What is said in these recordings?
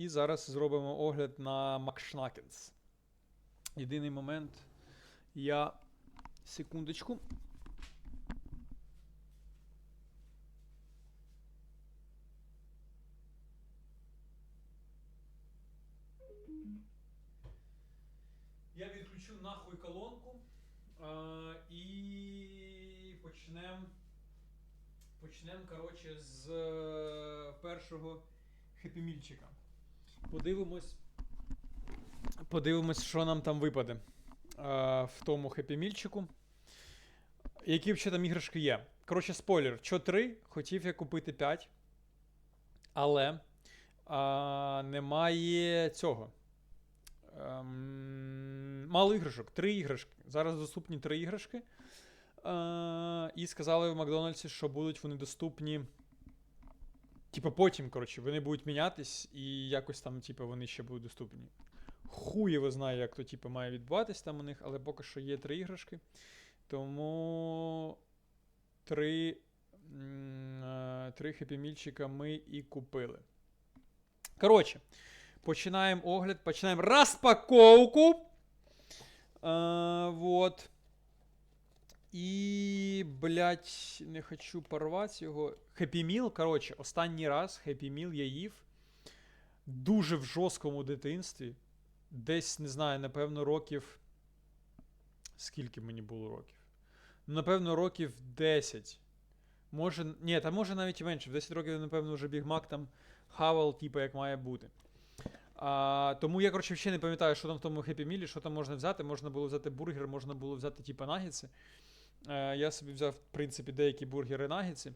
І зараз зробимо огляд на Макшнакенс. Єдиний момент. Я. Секундочку. Я відключу нахуй колонку. А, і почнемо. Почнемо, коротше, з е, першого хепімільчика. Подивимось. Подивимось, що нам там випаде е, в тому хепімільчику. Які ще там іграшки є. Коротше, спойлер. Що 3, хотів я купити 5. Але а, немає цього. Ем, мало іграшок. Три іграшки. Зараз доступні три іграшки. Е, і сказали в Макдональдсі, що будуть вони доступні. Типа потім, коротше, вони будуть мінятись, і якось там, типа, вони ще будуть доступні. Хуєво знає, як то, типа, має відбуватись там у них, але поки що є три іграшки. Тому три, е, три хепімільчика ми і купили. Коротше, починаємо огляд, починаємо розпаковку. Е, вот. І, блядь, не хочу порвати його. Happy Meal, коротше, останній раз Happy Meal я їв дуже в жорсткому дитинстві. Десь, не знаю, напевно, років. Скільки мені було років? Ну, напевно, років 10. Може. Ні, та може навіть і менше. В 10 років, напевно, вже Mac там хавал, типу, як має бути. А, тому я, коротше, ще не пам'ятаю, що там в тому Happy Meal, що там можна взяти. Можна було взяти бургер, можна було взяти, типу, нагетси. Е, я собі взяв, в принципі, деякі бургери нагетси.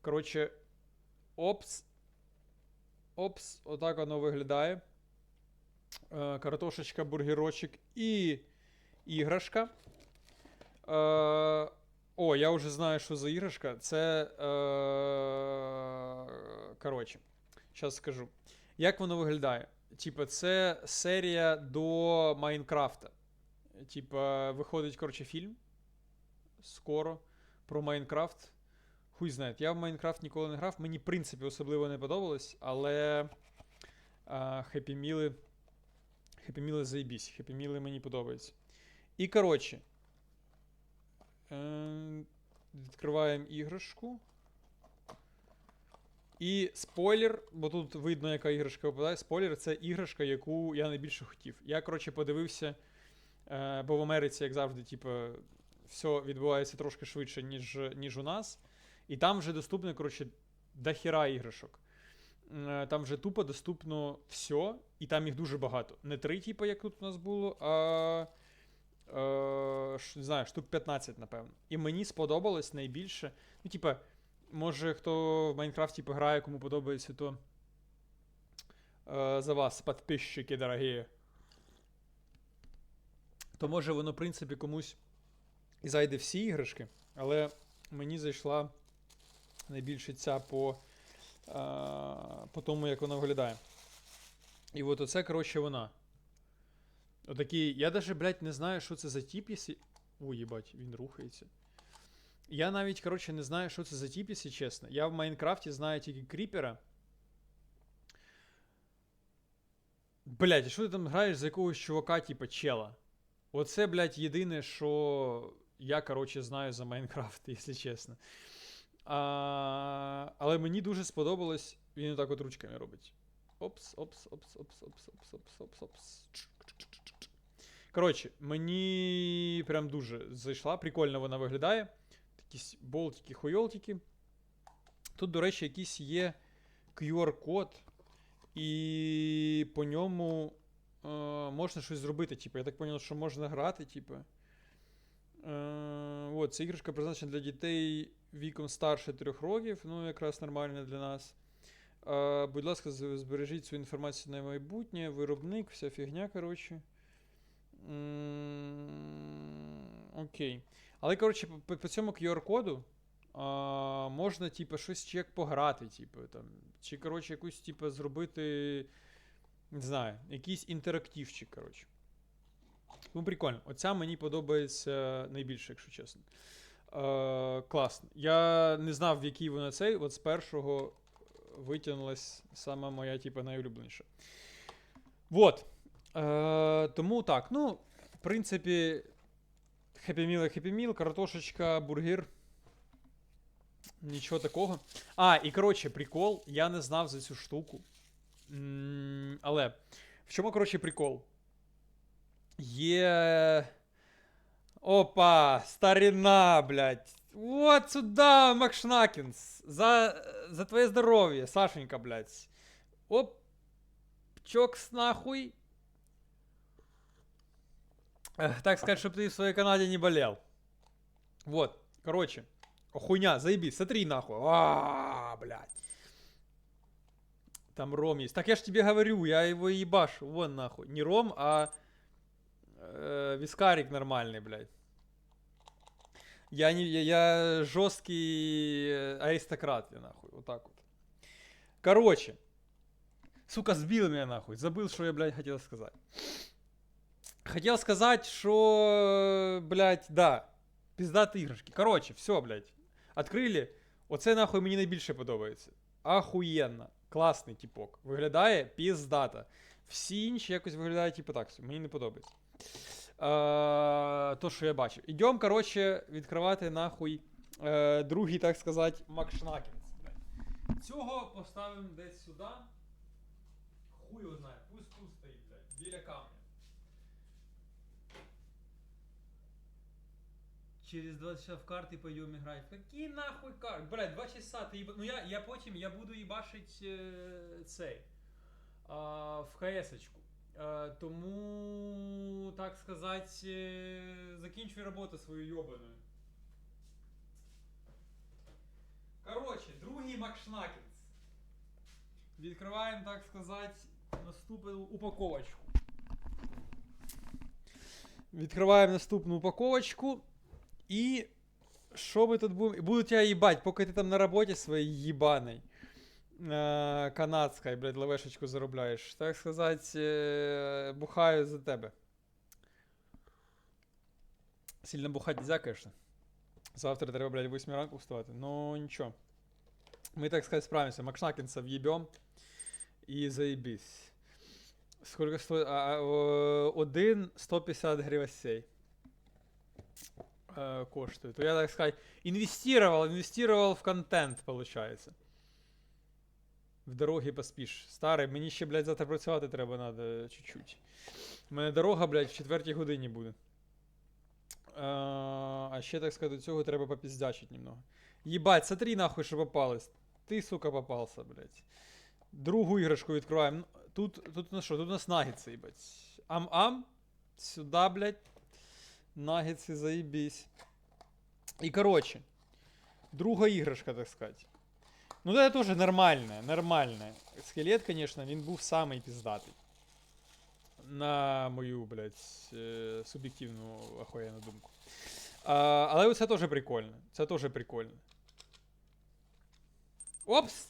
Коротше, опс. Опс, отак воно виглядає. Е, картошечка, бургерочок і іграшка. Е, о, я вже знаю, що за іграшка. Це. Коротше, зараз скажу. Як воно виглядає? Типа, це серія до Майнкрафта. Типа, виходить, коротше, фільм. Скоро про Майнкрафт. Хуй знає. Я в Майнкрафт ніколи не грав. Мені, в принципі, особливо не подобалось, але Хеппі Міли. Хеппі Міли. Хеппі Міли мені подобаються. І коротше. Е, відкриваємо іграшку. І спойлер, бо тут видно, яка іграшка випадає. Спойлер це іграшка, яку я найбільше хотів. Я, коротше, подивився, е, бо в Америці, як завжди, типу, все відбувається трошки швидше, ніж, ніж у нас. І там вже доступно, коротше, дохіра іграшок. Е, Там вже тупо доступно все, і там їх дуже багато. Не три, типу, як тут у нас було, а е, не знаю, штук 15, напевно. І мені сподобалось найбільше. Ну, типа, може, хто в Майнкрафті грає, кому подобається, то е, за вас, підписчики дорогі. То може воно, в принципі, комусь і зайде всі іграшки, але мені зайшла найбільше ця по, е, по тому, як вона виглядає. І от оце, коротше, вона. Отакий. Я даже, блядь, не знаю, що це за тип, якщо. Ой, їбать, він рухається. Я навіть, коротше, не знаю, що це за тип, якщо чесно. Я в Майнкрафті знаю тільки кріпера. Блядь, а що ти там граєш за якогось чувака, типа чела? Оце, блядь, єдине, що я, коротше, знаю за Майнкрафт, якщо чесно. А, але мені дуже сподобалось, він отак от ручками робить. Опс, опс, опс, опс, опс, опс, опс, опс, опс. Коротше, мені прям дуже зайшла, прикольно вона виглядає. Якісь болтики, хуйолтики. Тут, до речі, якийсь є QR-код, і по ньому е, можна щось зробити. Типу, я так зрозумів, що можна грати, типу. Е, от, ця іграшка призначена для дітей віком старше 3 років, ну, якраз нормально для нас. Е, будь ласка, збережіть цю інформацію на майбутнє, виробник, вся фігня, коротше. Окей. Але, коротше, по, по цьому QR-коду а, можна, типу, щось чи як пограти, типу, там. Чи, коротше, якусь, типу, зробити. Не знаю, якийсь інтерактивчик, коротше. Ну, прикольно. Оця мені подобається найбільше, якщо чесно. Е, класно. Я не знав, в який вона цей. От з першого витягнулась саме моя, типу, найулюбленіша. Вот. Е, тому так, ну, в принципі, Meal і Happy картошечка, бургер. Нічого такого. А, і коротше, прикол, я не знав за цю штуку. М, але в чому, коротше, прикол? Є. Опа, старина, блядь. Вот сюда, Макшнакінс. За, за твоє здоров'я, Сашенька, блядь. Оп. Чокс нахуй. Эх, Так сказать, чтобы ты в своей Канаде не болел. Вот, короче. Хуйня, заебись, смотри нахуй. А, блядь. Там ром есть. Так я ж тебе говорю, я его ебашу. Вон нахуй. Не ром, а э, вискарик нормальный, блядь. Я, не, я, я жесткий э, аристократ, я нахуй. Вот так вот. Короче. Сука, сбил меня нахуй. Забыл, что я, блядь, хотел сказать. Хотел сказать, что, блядь, да. Пиздатые іграшки. Короче, все, блядь. Открили. Оце нахуй мені найбільше подобається. Ахуєнно. Класний типок. Виглядає піздата. Всі інші якось виглядають типу так. Мені не подобається. Е, то, що я бачив. Ідем, коротше, відкривати нахуй е, другий, так сказати, Макшнакінс. блядь. Цього поставимо десь сюди. Хуй його знає. Пусть тут стоїть, блядь, біля камня. Через 2 часа в карты пойдем играть. Какие нахуй карты? Блядь, 2 часа ты еба... Ну я, я потім, я буду їбашить е, цей. А, в КС-очку. Е, тому, так сказать, е, закінчую роботу свою йобану. Короче, другий Макшнакінс. Відкриваємо, так сказать, наступну упаковочку. Відкриваємо наступну упаковочку. І що ми тут будемо? Буду тебе їбать, поки ти там на роботі своїй їбаний. Е, блядь, лавешечку заробляєш. Так сказати, е, бухаю за тебе. Сильно бухати нельзя, конечно. Завтра треба, блядь, 8 ранку вставати. Ну, нічого. Ми, так сказать, справимося. Макшнакінса в'їбем. І заебись. Сколько стоїть? А, один 150 гривень коштует. То я, так сказать, инвестировал, инвестировал в контент, получается. В дорогі поспіш. Старий, мені ще, блядь, завтра працювати треба надо чуть-чуть. У мене дорога, блядь, в четвертій годині буде. Е, а ще, так сказати, до цього треба попіздячить немного. Єбать, смотри нахуй, що попалось. Ти, сука, попався, блядь. Другу іграшку відкриваємо. Ну, Тут, тут у нас що? Тут у нас наггетси, їбать. Ам-ам. Сюда, блядь. Наггетси, заебись. И, короче, друга іграшка, так сказать. Ну, это тоже нормальная, нормальная. Скелет, конечно, він був самий піздатий. На мою, блядь, е, суб'єктивну охуєнну думку. А, але це теж прикольно. Це теж прикольно. Опс!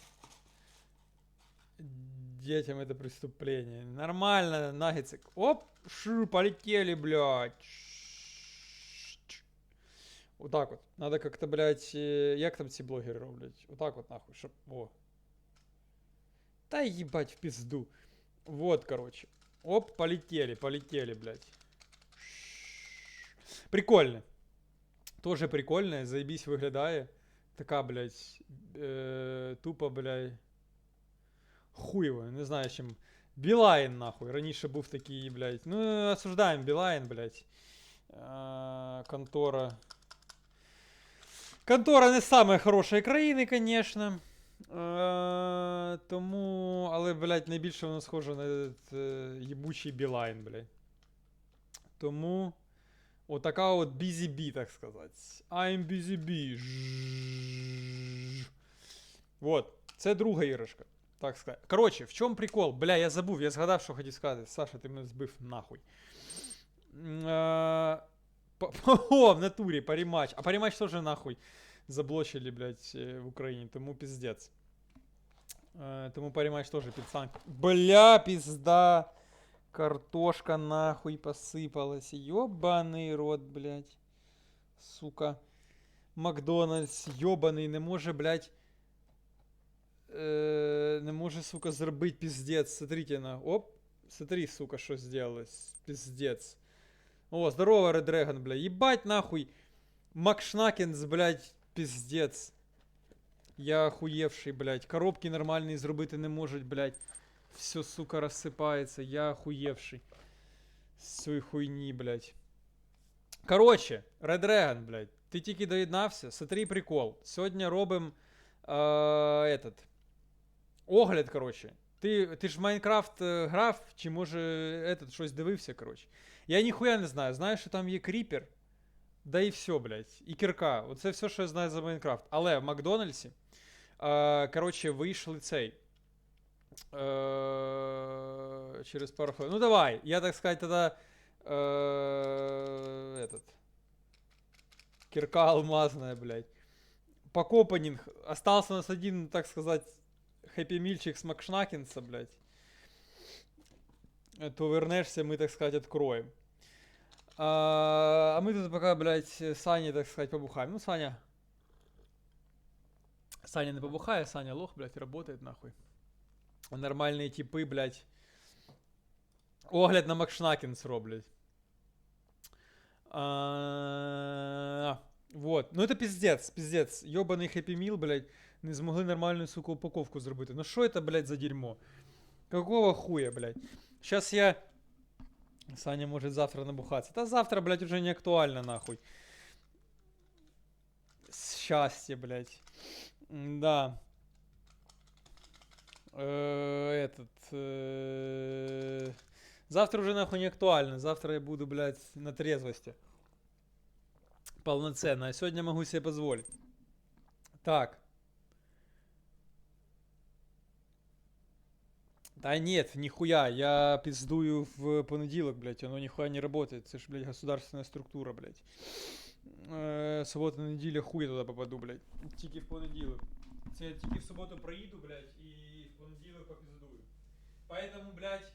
Детям это преступление. Нормально, наггетсик. Оп, шу, полетели, блядь. Вот так вот. Надо как-то, блядь, э, як там ці блогери роблять? Вот так вот нахуй, щоб. О. Та їбать в пизду. Вот, короче. Оп, полетели, полетели, блядь. Прикольно. Тоже прикольно, заебись виглядає. Така, блядь, е, тупо, блядь. Хуєво, не знаю чим. Білайн, нахуй. Раніше був такий, блядь. Ну, осуждаємо Білайн, блядь. Е, контора. Контора не з самої хорошої країни, звісно. Е, тому, але, блядь, найбільше воно схоже на е, їбучий Білайн, блядь. Тому. Отака от Busy Bee, так сказати. I'm Busy Bee. Вот. Це друга іграшка. Так сказати. Коротше, в чому прикол? Бля, я забув, я згадав, що хотів сказати. Саша, ти мене збив нахуй. М, е, по- О, в натурі, парімач. А парімач теж нахуй заблочили, блядь, е, в Україні, тому піздець. Е, Тому парімач теж під санк. Бля, пізда. Картошка нахуй посыпалась. Ёбаный рот, блядь. Сука. Макдональдс, ёбаний, не може, блядь. е, не може, сука, зробити піздець. Смотрите на. Оп. Смотри, сука, що сделалось. Піздець. О, здорово, Red Dragon, бля. Ебать нахуй. Макшнакенс, блядь, піздець. Я охуєвший, блядь. Коробки нормальні зробити не можуть, блядь. Все, сука, розсипається. Я охуєвший. З цієї хуйні, блядь. Короче, Red Dragon, блядь. Ти тільки доєднався. Смотри прикол. Сьогодні робимо этот. Огляд, короче. Ти, ти ж Майнкрафт е, грав, чи може этот, щось дивився, короче. Я ніхуя не знаю. Знаю, що там є кріпер. Да і все, блядь. І кірка. Оце все, що я знаю за Майнкрафт. Але в Макдональдсі, е, короче, вийшли цей. Е, через пару хвилин. Ну давай, я так сказать, тогда е, этот. Кирка алмазная, блядь. Покопанинг. Остался у нас один, так сказать, хэппи мильчик с Макшнакинса, блядь. То вернешься, мы, так сказать, откроем. А, а мы тут пока, блядь, с Саней, так сказать, побухаем. Ну, Саня. Саня не побухає, Саня лох, блядь, работает нахуй. Нормальные типы, блядь. Огляд на Макшнакінс роблять. А, Вот. Ну это пиздец, пиздец. Ёбаний Happy Meal, блядь, не змогли нормальну, сука, упаковку зробити. Ну що это, блядь, за дерьмо? Какого хуя, блядь? Сейчас я... Саня может завтра набухаться. Та завтра, блядь, уже не актуально, нахуй. Счастье, блядь. Да. Э, Этот... э, Завтра уже нахуй не актуально. Завтра я буду, блядь, на трезвости. Полноценно. А сегодня могу себе позволить. Так. Да нет, нихуя, я пиздую в понеділок, блядь, оно нихуя не работает. Это ж, блядь, государственная структура, блядь. Э, субота, неділя, хуй я туди попаду, блядь. Тільки в понеділок. Це я тільки в суботу проїду, блядь, і в понеділок попиздую. Поэтому, блядь,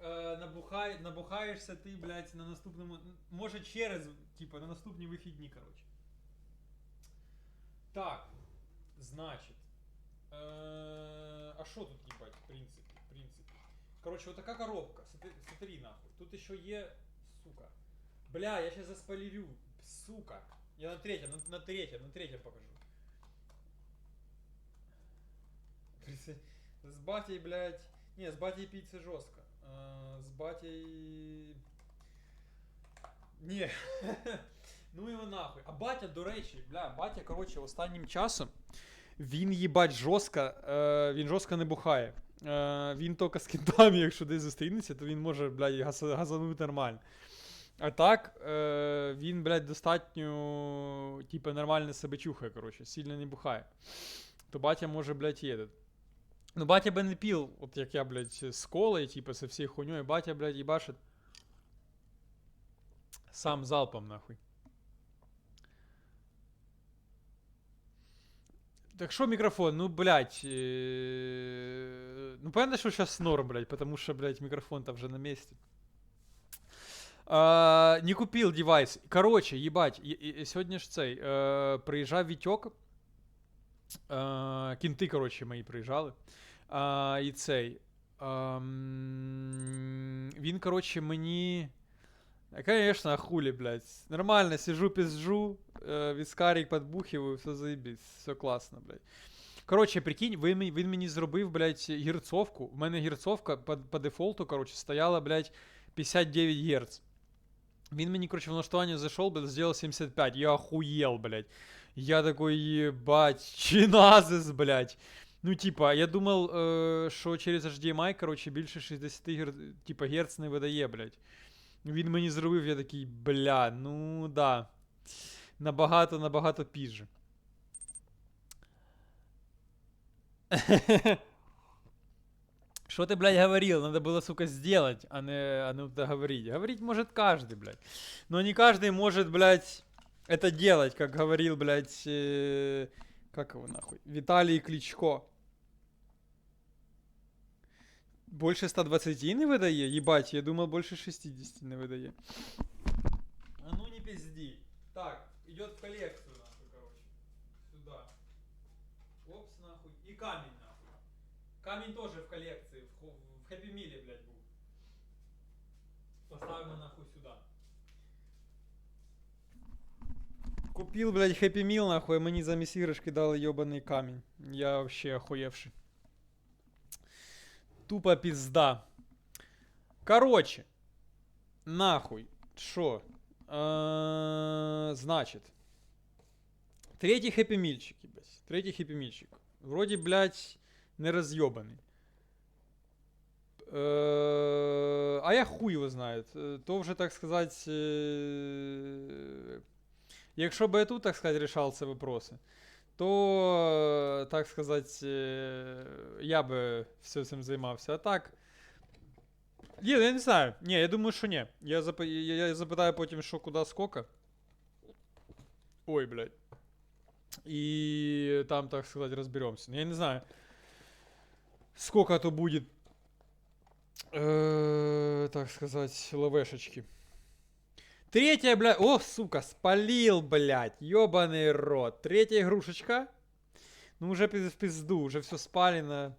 е, набухай, набухаєшся ти, блядь, на наступному. н- Може через, типа, на наступні вихідні, коротше. Так. Значить. Е, а що тут, їбать, в принципі, в принципі? Короче, вот така коробка. Смотри, смотри нахуй. Тут еще є, сука. Бля, я сейчас заспойлерю. Сука. Я на третьем, на, на третьем, на третьем покажу. Присо- С батей, блядь. Не, с батей пить це жестко. А, с батей... Не. ну його нахуй. А батя, до речі, бля, батя, короче, останнім часом він їбать жорстко, е, він жорстко не бухає. Е, він тільки з кентами, якщо десь зустрінеться, то він може, блядь, газ- газанути нормально. А так, е, він, блядь, достатньо, типа, нормально себе чухає, короче, сильно не бухає. То батя може, блядь, їде. Ну, батя би не пів, от як я, блядь, з колою, типа, со всією хуйньою, батя, блядь, їбашить сам залпом, нахуй. Так що мікрофон? Ну, блядь. Е... Ну, понятно, що зараз норм, блядь, потому що, блядь, мікрофон-то вже на месте. А, не купил девайс. Короче, ебать, і- і- і сьогодні ж цей. Е, приїжджав Вітьок. Е, кінти, короче, мої приїжджали. А, і цей. ем, він, короче, мені. А, Конечно, а хули, блядь. Нормально, сижу, пизжу, Э, вискарик подбухиваю, все заебись, все класно, блядь. Коротше, прикинь, мені- він мені зробив, блядь, гірцовку. В мене гірцовка по, по дефолту, короче, стояла, блядь, 59 Гц. Він мені, короче, в налаштування зайшов, блядь, сделал 75. Я охуел, блядь. Я такой, ебать, чиназис, блядь. Ну, типа, я думав, е, що через HDMI, короче, більше 60 гер... типа, Герц не видає, блядь. Він мені зробив, я такий, бля, ну да. Набагато, набагато пізже. Что ты, блядь, говорил? Надо было, сука, сделать, а не, а не говорить. Говорить может каждый, блядь. Но не каждый может, блядь, это делать, как говорил, блядь, э, как его нахуй? Виталий Кличко. Больше 120 не видає? Ебать, я думал больше 60 не видає. А ну не пизди. Так, Идет в коллекцию, нахуй, короче. Сюда. Опс, нахуй. И камень, нахуй. Камінь теж в колекції, в, ху- в Happy Meal, блядь, був. Поставимо нахуй сюди. Купил, блядь, Happy Meal, нахуй, а мені замість іграшки дали йобаний камінь. Я вообще охуєвший. Тупо пизда. Короче, нахуй, шо? Э, Значит, третий хэппи мильчик, блядь. Третий хэппи мильчик. Вроде, блядь, не разъебанный. Э, А я хуй его знает. Э, То вже, так сказать, э, якщо би я тут, так сказать, решал ці вопроси, то, э, так сказать, э, я би все цим займався. А так. Ні, я не знаю. Ні, я думаю, що ні. Я, зап... я, я запитаю потім, що куди скока. Ой, блядь. И там, так сказать, разберемся. Я не знаю, сколько то будет, э, так сказать, лавешечки. Третья, блядь, о, сука, спалил, блядь, ебаный рот. Третья игрушечка. Ну, уже пиз- в пизду, уже все спалено.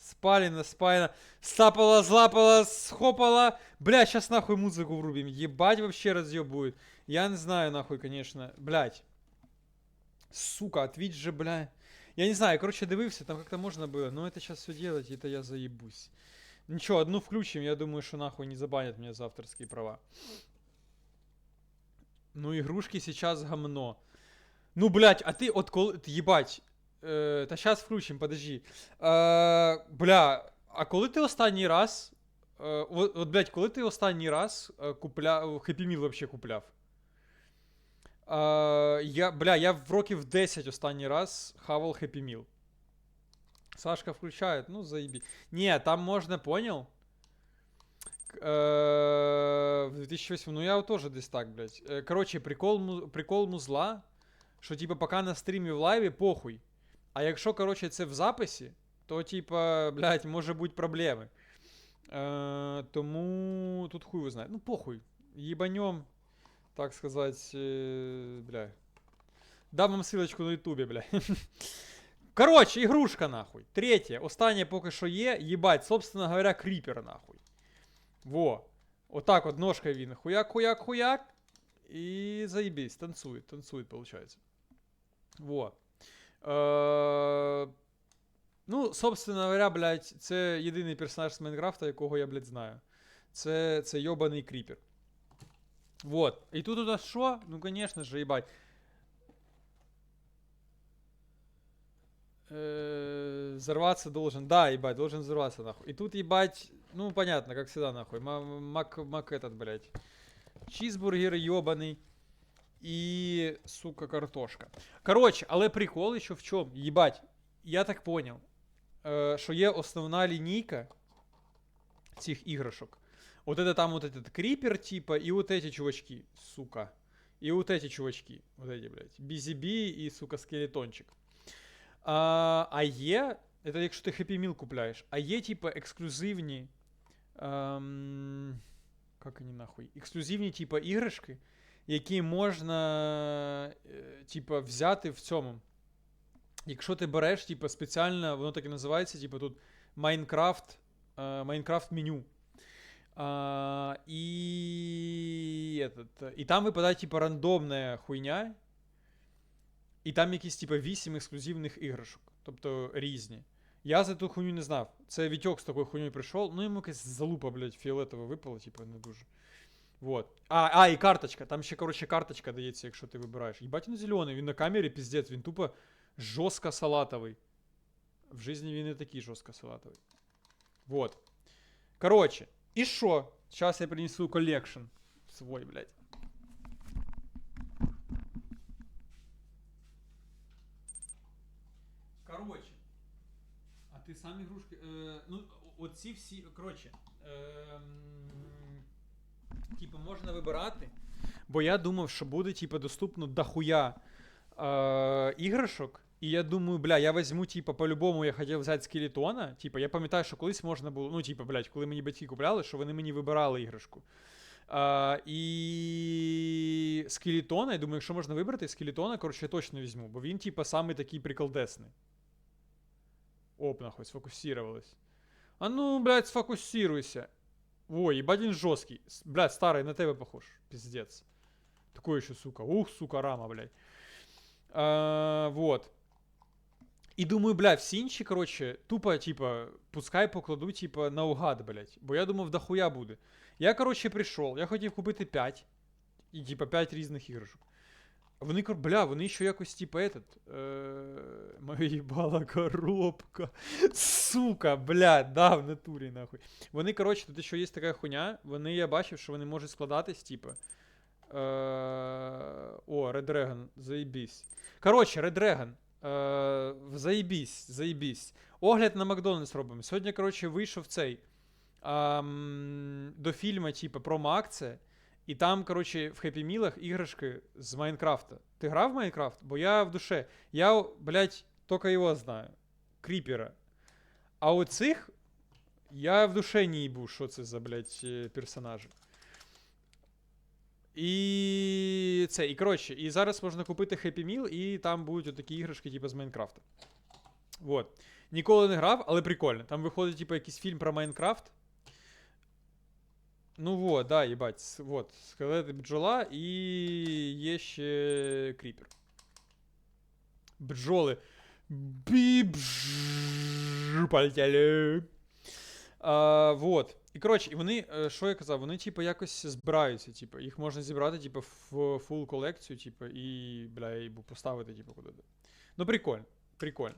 Спалено, спалено. Стапала, злапала, схопала. Бля, сейчас нахуй музыку врубим. Ебать вообще разъебывают. Я не знаю, нахуй, конечно. Блядь. Сука, Twitch же, бля. Я не знаю, короче, дивився, там как-то можно было. Но это сейчас все делать, это я заебусь. Ничего, одну включим, я думаю, что нахуй не забанят меня за авторские права. Ну, игрушки сейчас гомно. Ну, блядь, а ты от коли... т- Єбать. Е, та сейчас включим, подожди. Е, бля, а коли ти останній раз... Е, от, блядь, коли ти останній раз е, купляв... Happy Meal вообще купляв? Е, я, бля, я в років 10 останній раз хавал Happy Meal. Сашка включает, ну заеби. Не, там можно, понял? Э, В 2008, ну я тоже десь так, блядь. Э, Короче, прикол, прикол музла, що типа поки на стрімі в лайві похуй. А якщо, короче, це в записі, то типа, блядь, може бути проблеми. Е, тому тут хуй ви знає. Ну, похуй. Ебанем, так сказать, е, бля. Дам вам ссылочку на ютубі, бля. Короче, игрушка нахуй. Третє, останнє поки що є. Єбать, собственно говоря, кріпер нахуй. Во. Отак от ножкою він хуяк, хуяк, хуяк. І заебись, танцует, танцует, получается. Во. Е, ну, собственно говоря, блядь, це єдиний персонаж з Майнкрафта, якого я, блядь, знаю. Це, це йобаний кріпер. Вот. І тут у нас що? Ну, конечно же, ебать. Э, Взорваться должен. Да, ебать, должен взорваться, нахуй. И тут, ебать, ну, понятно, как всегда, нахуй. Ма- Мак, мак этот, блядь. Чизбургер ебаный. І, сука, картошка. Коротше, але прикол ще в чому? Єбать, я так понял, е, що є основна лінійка цих іграшок. Вот это там вот этот крипер, типа, и вот эти чувачки, сука. И вот эти чувачки, вот эти, блядь. Бізібі і, сука, скелетончик. А, а є, это якщо ти Happy Meal купляєш, а є, типа, ексклюзивні. Ем, как они нахуй? Ексклюзивні, типа, іграшки, які можна, е, взяти в цьому. Якщо ти береш, типа, спеціально, воно так і називається, типа, тут Майнкрафт, е, Майнкрафт меню. А, і, этот, і там випадає, типа, рандомна хуйня. І там якісь, типа, 8 ексклюзивних іграшок. Тобто різні. Я за ту хуйню не знав. Це Вітьок з такою хуйнею прийшов. Ну йому якась залупа, блядь, фіолетова випала, типа, не дуже. Вот. А, а, і карточка. Там ще, коротше, карточка дається, якщо ти вибираєш. Їбать він зелений, він на камері піздець, він тупо жорстко салатовий. В житті він не такий жорстко салатовий. Вот. Коротше, і що? Зараз я принесу колекшн свой, блядь. Короче. А ти сам ігрушки. Е, ну, о- оці всі. Коротше. Е, типу, можна вибирати. Бо я думав, що буде, типу, доступно дохуя е, іграшок. І я думаю, бля, я візьму, типа, по-любому я хотів взяти скелетона. Типа, я пам'ятаю, що колись можна було. Ну, типа, блядь, коли мені батьки купляли, що вони мені вибирали іграшку. А, і скелетона, я думаю, якщо можна вибрати скелетона, коротше, я точно візьму, бо він, типа, самий такий приколдесний. Оп, нахуй, сфокусировались. А ну, блядь, сфокусируйся. Ой, ебать він жесткий. Блядь, старий, на тебе похож. Пиздец. Такой еще, сука. Ух, сука, рама, блядь. А, вот. І думаю, блядь, всі інші, коротше, тупо, типа, пускай покладу, типа, наугад, блядь. Бо я думав, дохуя буде. Я, коротше, прийшов, я хотів купити 5. І, типа, 5 різних іграшок. Вони, бля, вони ще якось, типа, этот. Е- моя їбала коробка. Сука, бля, да, в натурі, нахуй. Вони, коротше, тут ще є така хуйня. Вони, я бачив, що вони можуть складатись, типа. Е- о, Red Dragon, заєбісь. Коротше, Red Dragon. Е- заєбісь, заєбісь. Огляд на Макдональдс робимо. Сьогодні, коротше, вийшов цей. ам, до фільму, типа, промо-акція. І там, коротше, в Happy Meal іграшки з Майнкрафта. Ти грав в Майнкрафт? Бо я в душе. Я, блядь, тільки його знаю. Кріпера. А оцих я в душе не їбу, що це за, блядь, е, персонажі. І це, і коротше, і зараз можна купити Happy Meal, і там будуть отакі іграшки, типу, з Майнкрафта. Вот. Ніколи не грав, але прикольно. Там виходить, типу, якийсь фільм про Майнкрафт. Ну вот, да, їбать. с- Вот, скелети бджола і є ще кріпер. Бджоли. Бібж полетіли. Вот. І коротше, вони, що я казав, вони, типу, якось збираються, типу, їх можна зібрати, типу, в фул колекцію, типу, і, бля, і поставити, типу, куди. Ну, прикольно, прикольно.